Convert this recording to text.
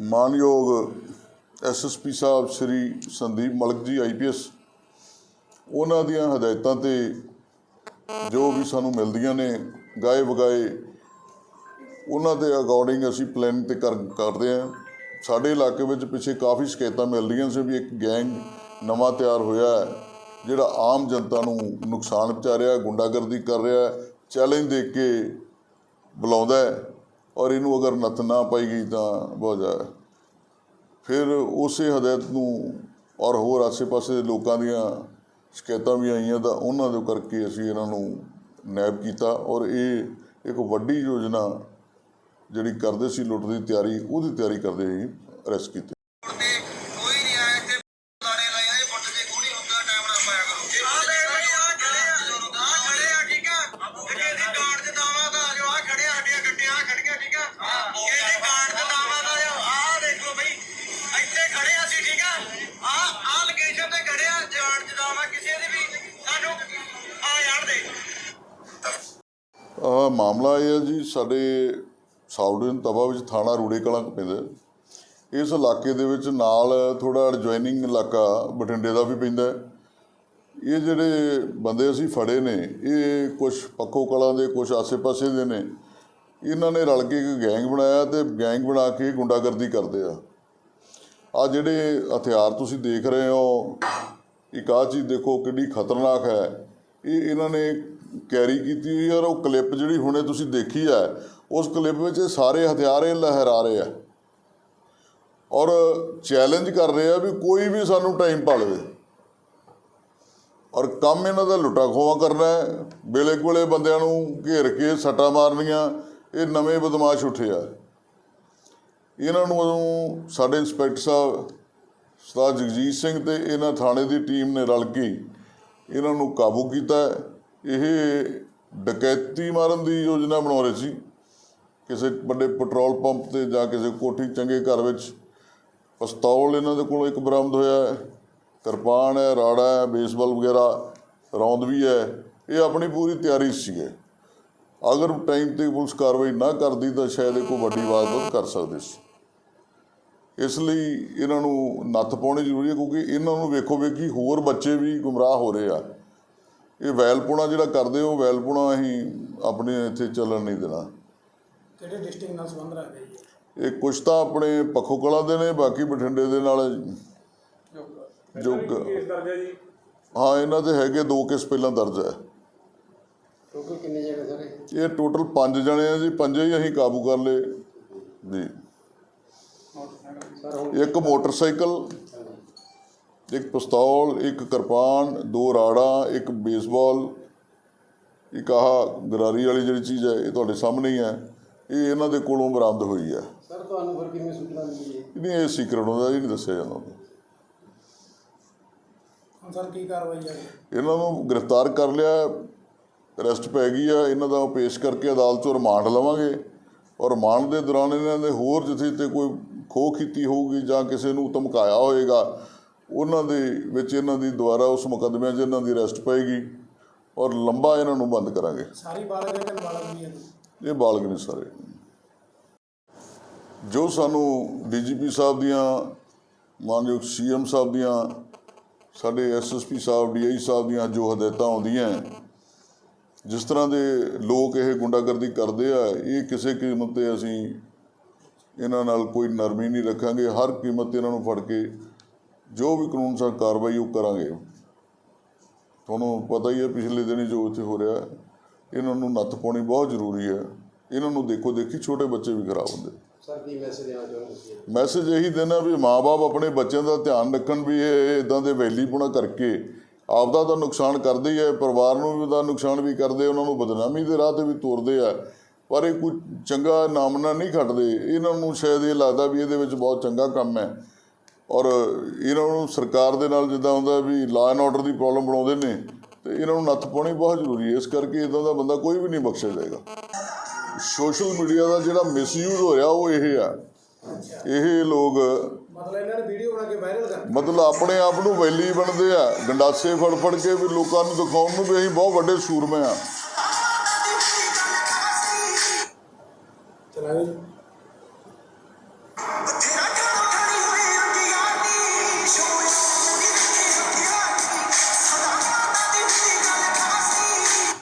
ਮਾਨਯੋਗ ਐਸਐਸਪੀ ਸਾਹਿਬ ਸ੍ਰੀ ਸੰਦੀਪ ਮਲਕ ਜੀ ਆਈਪੀਐਸ ਉਹਨਾਂ ਦੀਆਂ ਹਦਾਇਤਾਂ ਤੇ ਜੋ ਵੀ ਸਾਨੂੰ ਮਿਲਦੀਆਂ ਨੇ, ਗਾਏ ਵਗਾਏ, ਉਹਨਾਂ ਦੇ ਅਕੋਰਡਿੰਗ ਅਸੀਂ ਪਲਾਨ ਤੇ ਕਰ, ਕਰਦੇ ਹਾਂ। ਸਾਡੇ ਇਲਾਕੇ ਵਿੱਚ ਪਿੱਛੇ ਕਾਫੀ ਸ਼ਿਕਾਇਤਾਂ ਮਿਲਦੀਆਂ ਸੀ ਵੀ ਇੱਕ ਗੈਂਗ ਨਵਾਂ ਤਿਆਰ ਹੋਇਆ ਹੈ, ਜਿਹੜਾ ਆਮ ਜਨਤਾ ਨੂੰ ਨੁਕਸਾਨ ਪਹੁੰਚਾ ਰਿਹਾ ਗੁੰਡਾਗਰਦੀ ਕਰ ਰਿਹਾ ਚੈਲੰਜ ਦੇ ਕੇ ਬੁਲਾਉਂਦਾ ਹੈ। ਔਰ ਇਹਨੂੰ ਅਗਰ ਨੱਥ ਨਾ ਪਾਈ ਗਈ ਤਾਂ ਬਹੁਤ ਜ਼ਿਆਦਾ। ਫਿਰ ਉਸੇ ਹਦਾਇਤ ਨੂੰ ਔਰ ਹੋਰ ਆਸੇ-ਪਾਸੇ ਦੇ ਲੋਕਾਂ ਦੀਆਂ ਸ਼ਿਕਾਇਤਾਂ ਵੀ ਆਈਆਂ ਤਾਂ ਉਹਨਾਂ ਦੇ ਕਰਕੇ ਅਸੀਂ ਇਹਨਾਂ ਨੂੰ ਨੈਬ ਕੀਤਾ ਔਰ ਇਹ ਇੱਕ ਵੱਡੀ ਯੋਜਨਾ ਜਿਹੜੀ ਕਰਦੇ ਸੀ, ਲੁੱਟ ਦੀ ਤਿਆਰੀ, ਉਹਦੀ ਤਿਆਰੀ ਕਰਦੇ ਹੀ ਅਰੈਸਟ ਕੀਤੇ। ਮਾਮਲਾ ਇਹ ਹੈ ਜੀ, ਸਾਡੇ ਸਾਊਡਨ ਤਵਾ ਵਿੱਚ ਥਾਣਾ ਰੂੜੇ ਕਲਾਂ ਪੈਂਦਾ ਇਸ ਇਲਾਕੇ ਦੇ ਵਿੱਚ ਨਾਲ ਥੋੜਾ ਐਡਜੋਇਨਿੰਗ ਇਲਾਕਾ ਬਠਿੰਡੇ ਦਾ ਵੀ ਪੈਂਦਾ ਇਹ ਜਿਹੜੇ ਬੰਦੇ ਅਸੀਂ ਫੜੇ ਨੇ, ਇਹ ਕੁਝ ਪੱਖੋ ਕਲਾਂ ਦੇ ਕੁਝ ਆਸੇ-ਪਾਸੇ ਦੇ ਨੇ। ਇਹਨਾਂ ਨੇ ਰਲ ਕੇ ਇੱਕ ਗੈਂਗ ਬਣਾਇਆ ਤੇ ਗੈਂਗ ਬਣਾ ਕੇ ਗੁੰਡਾਗਰਦੀ ਕਰਦੇ ਆ। ਆ ਜਿਹੜੇ ਹਥਿਆਰ ਤੁਸੀਂ ਦੇਖ ਰਹੇ ਹੋ, ਇੱਕ ਆਹ ਚੀਜ਼ ਦੇਖੋ ਕਿੰਨੀ ਖਤਰਨਾਕ ਹੈ। ਇਹ ਇਹਨਾਂ ਨੇ ਕੈਰੀ ਕੀਤੀ ਹੋਈ ਔਰ ਉਹ ਕਲਿੱਪ ਜਿਹੜੀ ਹੁਣੇ ਤੁਸੀਂ ਦੇਖੀ ਹੈ, ਉਸ ਕਲਿੱਪ ਵਿੱਚ ਇਹ ਸਾਰੇ ਹਥਿਆਰੇ ਲਹਿਰਾ ਰਹੇ ਆ। ਔਰ ਚੈਲੰਜ ਕਰ ਰਹੇ ਆ ਵੀ ਕੋਈ ਵੀ ਸਾਨੂੰ ਟਾਈਮ ਪਾ ਲਵੇ ਔਰ ਕੰਮ ਇਹਨਾਂ ਦਾ ਲੁੱਟਾ ਖੋਆ ਕਰਨਾ ਹੈ। ਵੇਲੇ ਕੋਲੇ ਬੰਦਿਆਂ ਨੂੰ ਘੇਰ ਕੇ ਸੱਟਾਂ ਮਾਰਨੀਆਂ, ਇਹ ਨਵੇਂ ਬਦਮਾਸ਼ ਉੱਠੇ ਆ। ਇਹਨਾਂ ਨੂੰ ਉਦੋਂ ਸਾਡੇ ਇੰਸਪੈਕਟਰ ਸਾਹਿਬ ਸਰਦਾਰ ਜਗਜੀਤ ਸਿੰਘ ਤੇ ਇਹਨਾਂ ਥਾਣੇ ਦੀ ਟੀਮ ਨੇ ਰਲ ਕੇ ਇਹਨਾਂ ਨੂੰ ਕਾਬੂ ਕੀਤਾ ਇਹ ਡਕੈਤੀ ਮਾਰਨ ਦੀ ਯੋਜਨਾ ਬਣਾ ਰਹੇ ਸੀ। ਕਿਸੇ ਵੱਡੇ ਪੈਟਰੋਲ ਪੰਪ ਤੇ ਜਾਂ ਕਿਸੇ ਕੋਠੀ ਚੰਗੇ ਘਰ ਵਿੱਚ ਪਿਸਤੌਲ ਇਹਨਾਂ ਦੇ ਕੋਲ ਇੱਕ ਬਰਾਮਦ ਹੋਇਆ ਹੈ। ਕਿਰਪਾਨ ਹੈ, ਰਾੜਾ ਹੈ, ਬੇਸਬਾਲ ਵਗੈਰਾ ਰੌਂਦ ਵੀ ਹੈ। ਇਹ ਆਪਣੀ ਪੂਰੀ ਤਿਆਰੀ 'ਚ ਸੀਗੇ। ਅਗਰ ਟਾਈਮ ਤੇ ਪੁਲਿਸ ਕਾਰਵਾਈ ਨਾ ਕਰਦੀ ਤਾਂ ਸ਼ਾਇਦ ਇਹ ਕੋਈ ਵੱਡੀ ਵਾਰਦਾਤ ਕਰ ਸਕਦੇ ਸੀ। ਇਸ ਲਈ ਇਹਨਾਂ ਨੂੰ ਨੱਥ ਪਾਉਣੀ ਜ਼ਰੂਰੀ ਹੈ ਕਿਉਂਕਿ ਇਹਨਾਂ ਨੂੰ ਵੇਖੋ ਵੇਖੀ ਹੋਰ ਬੱਚੇ ਵੀ ਗੁੰਮਰਾਹ ਹੋ ਰਹੇ ਆ। ਇਹ ਵੈਲਪੁਣਾ ਜਿਹੜਾ ਕਰਦੇ ਹੋ ਵੈਲਪੁਣਾ ਅਸੀਂ ਆਪਣੇ ਇੱਥੇ ਚੱਲਣ ਨਹੀਂ ਦੇਣਾ। ਕਿਹੜੇ ਡਿਸਟ੍ਰਿਕਟ ਨਾਲ ਸੰਬੰਧ ਰੱਖਦੇ ਜੀ? ਇਹ ਕੁਛ ਤਾਂ ਆਪਣੇ ਪੱਖੋ ਕਲਾ ਦੇ ਨੇ ਬਾਕੀ ਬਠਿੰਡੇ ਦੇ ਨਾਲ ਜੋ ਕ- ਕੇਸ ਦਰਜ ਹੈ ਜੀ? ਹਾਂ ਇਹਨਾਂ ਦੇ ਹੈਗੇ ਦੋ ਕੇਸ ਪਹਿਲਾਂ ਦਰਜ ਹੈ। ਟੋਟਲ ਕਿੰਨੇ ਜਣੇ ਸਾਰੇ ਇਹ? ਟੋਟਲ 5 ਜਣੇ ਆ ਜੀ ਪੰਜੇ ਹੀ ਅਸੀਂ ਕਾਬੂ ਕਰ ਲਏ ਜੀ। ਇੱਕ ਮੋਟਰਸਾਈਕਲ ਇੱਕ ਪਿਸਤੌਲ ਇੱਕ ਕਿਰਪਾਨ ਦੋ ਰਾੜਾ ਇੱਕ ਬੇਸਬਾਲ ਇੱਕ ਆਹ ਗਰਾਰੀ ਵਾਲੀ ਜਿਹੜੀ ਚੀਜ਼ ਹੈ ਇਹ ਤੁਹਾਡੇ ਸਾਹਮਣੇ ਹੀ ਹੈ। ਇਹ ਇਹਨਾਂ ਦੇ ਕੋਲੋਂ ਬਰਾਮਦ ਹੋਈ ਹੈ। ਸਰ ਤੁਹਾਨੂੰ ਫਿਰ ਕਿਵੇਂ ਸੂਚਨਾ ਮਿਲੀ ਹੈ ਇਹਦੀ ਇਹ ਸੀਕ੍ਰੇਟ ਹੁੰਦਾ ਇਹ ਨਹੀਂ ਦੱਸਿਆ ਜਾਂਦਾ। ਹੁਣ ਸਰ ਕੀ ਕਾਰਵਾਈ ਹੈ? ਇਹਨਾਂ ਨੂੰ ਗ੍ਰਿਫਤਾਰ ਕਰ ਲਿਆ ਅਰੈਸਟ ਪੈ ਗਈ ਆ ਇਹਨਾਂ ਦਾ ਪੇਸ਼ ਕਰਕੇ ਅਦਾਲਤ 'ਚੋਂ ਰਿਮਾਂਡ ਲਵਾਂਗੇ। ਔਰ ਰਿਮਾਂਡ ਦੇ ਦੌਰਾਨ ਇਹਨਾਂ ਦੇ ਹੋਰ ਜਿੱਥੇ ਤੇ ਕੋਈ ਖੋਹ ਕੀਤੀ ਹੋਊਗੀ ਜਾਂ ਕਿਸੇ ਨੂੰ ਧਮਕਾਇਆ ਹੋਏਗਾ ਉਹਨਾਂ ਦੇ ਵਿੱਚ ਇਹਨਾਂ ਦੀ ਦੁਬਾਰਾ ਉਸ ਮੁਕੱਦਮਿਆਂ 'ਚ ਇਹਨਾਂ ਦੀ ਅਰੈਸਟ ਪਏਗੀ ਔਰ ਲੰਬਾ ਇਹਨਾਂ ਨੂੰ ਬੰਦ ਕਰਾਂਗੇ। ਸਾਰੀ ਬਾਲਗ ਹੈ ਕਿ ਬਾਲਗ ਵੀ ਹੈ? ਇਹ ਬਾਲਗ ਨੇ ਸਾਰੇ। ਜੋ ਸਾਨੂੰ ਡੀਜੀਪੀ ਸਾਹਿਬ ਦੀਆਂ ਮਾਨਯੋਗ ਸੀਐਮ ਸਾਹਿਬ ਦੀਆਂ ਸਾਡੇ ਐਸਐਸਪੀ ਸਾਹਿਬ ਡੀਆਈ ਸਾਹਿਬ ਦੀਆਂ ਜੋ ਹਦਾਇਤਾਂ ਆਉਂਦੀਆਂ ਜਿਸ ਤਰ੍ਹਾਂ ਦੇ ਲੋਕ ਇਹ ਗੁੰਡਾਗਰਦੀ ਕਰਦੇ ਆ ਇਹ ਕਿਸੇ ਕੀਮਤ ਤੇ ਅਸੀਂ ਇਹਨਾਂ ਨਾਲ ਕੋਈ ਨਰਮੀ ਨਹੀਂ ਰੱਖਾਂਗੇ। ਹਰ ਕੀਮਤ ਤੇ ਇਹਨਾਂ ਨੂੰ ਫੜ ਕੇ ਜੋ ਵੀ ਕਾਨੂੰਨ ਅਨੁਸਾਰ ਕਾਰਵਾਈ ਉਹ ਕਰਾਂਗੇ। ਤੁਹਾਨੂੰ ਪਤਾ ਹੀ ਹੈ ਪਿਛਲੇ ਦਿਨੀ ਜੋ ਇੱਥੇ ਹੋ ਰਿਹਾ। ਇਹਨਾਂ ਨੂੰ ਨੱਥ ਪਾਉਣੀ ਬਹੁਤ ਜ਼ਰੂਰੀ ਹੈ। ਇਹਨਾਂ ਨੂੰ ਦੇਖੋ ਦੇਖੀ ਛੋਟੇ ਬੱਚੇ ਵੀ ਖਰਾਬ ਹੁੰਦੇ। ਸਰ ਕੀ ਮੈਸੇਜ ਦੇਣਾ ਚਾਹੁੰਦੇ ਮੈਸੇਜ ਇਹੀ ਦੇਣਾ ਵੀ ਮਾਪੇ ਆਪਣੇ ਬੱਚਿਆਂ ਦਾ ਧਿਆਨ ਰੱਖਣ ਵੀ ਇਹ ਇਦਾਂ ਦੇ ਵੈਲੀਪੁਣਾ ਕਰਕੇ ਆਪਦਾ ਤਾਂ ਨੁਕਸਾਨ ਕਰਦੇ ਹੀ ਹੈ ਪਰਿਵਾਰ ਨੂੰ ਵੀ ਉਹਦਾ ਨੁਕਸਾਨ ਵੀ ਕਰਦੇ ਉਹਨਾਂ ਨੂੰ ਬਦਨਾਮੀ ਦੇ ਰਾਹ ਤੇ ਵੀ ਤੋਰਦੇ ਆ। ਪਰ ਇਹ ਕੋਈ ਚੰਗਾ ਨਾਮਨਾ ਨਹੀਂ ਖੱਟਦੇ। ਇਹਨਾਂ ਨੂੰ ਸ਼ਾਇਦ ਇਹ ਲੱਗਦਾ ਵੀ ਇਹਦੇ ਵਿੱਚ ਬਹੁਤ ਚੰਗਾ ਕੰਮ ਹੈ। ਔਰ ਇਹਨਾਂ ਨੂੰ ਸਰਕਾਰ ਦੇ ਨਾਲ ਜਿੱਦਾਂ ਹੁੰਦਾ ਵੀ ਲਾਅ ਐਂਡ ਆਰਡਰ ਦੀ ਪ੍ਰੋਬਲਮ ਬਣਾਉਂਦੇ ਨੇ ਤੇ ਇਹਨਾਂ ਨੂੰ ਨੱਥ ਪਾਉਣੀ ਬਹੁਤ ਜ਼ਰੂਰੀ ਹੈ। ਇਸ ਕਰਕੇ ਇਦਾਂ ਦਾ ਬੰਦਾ ਕੋਈ ਵੀ ਨਹੀਂ ਬਖਸ਼ਿਆ ਜਾਏਗਾ। ਸੋਸ਼ਲ ਮੀਡੀਆ ਦਾ ਜਿਹੜਾ ਮਿਸਯੂਜ਼ ਹੋ ਰਿਹਾ ਉਹ ਇਹ ਆ। ਇਹ ਲੋਕ ਮਤਲਬ ਇਹਨਾਂ ਨੇ ਵੀਡੀਓ ਬਣਾ ਕੇ ਵਾਇਰਲ ਕਰ ਮਤਲਬ ਆਪਣੇ ਆਪ ਨੂੰ ਵੈਲੀ ਬਣਦੇ ਆ। ਗੰਡਾਸੇ ਫੜ ਫੜ ਕੇ ਵੀ ਲੋਕਾਂ ਨੂੰ ਦਿਖਾਉਣ ਨੂੰ ਵੀ ਅਸੀਂ ਬਹੁਤ ਵੱਡੇ ਸੂਰਮੇ ਆ। ਚਲਾਵੇ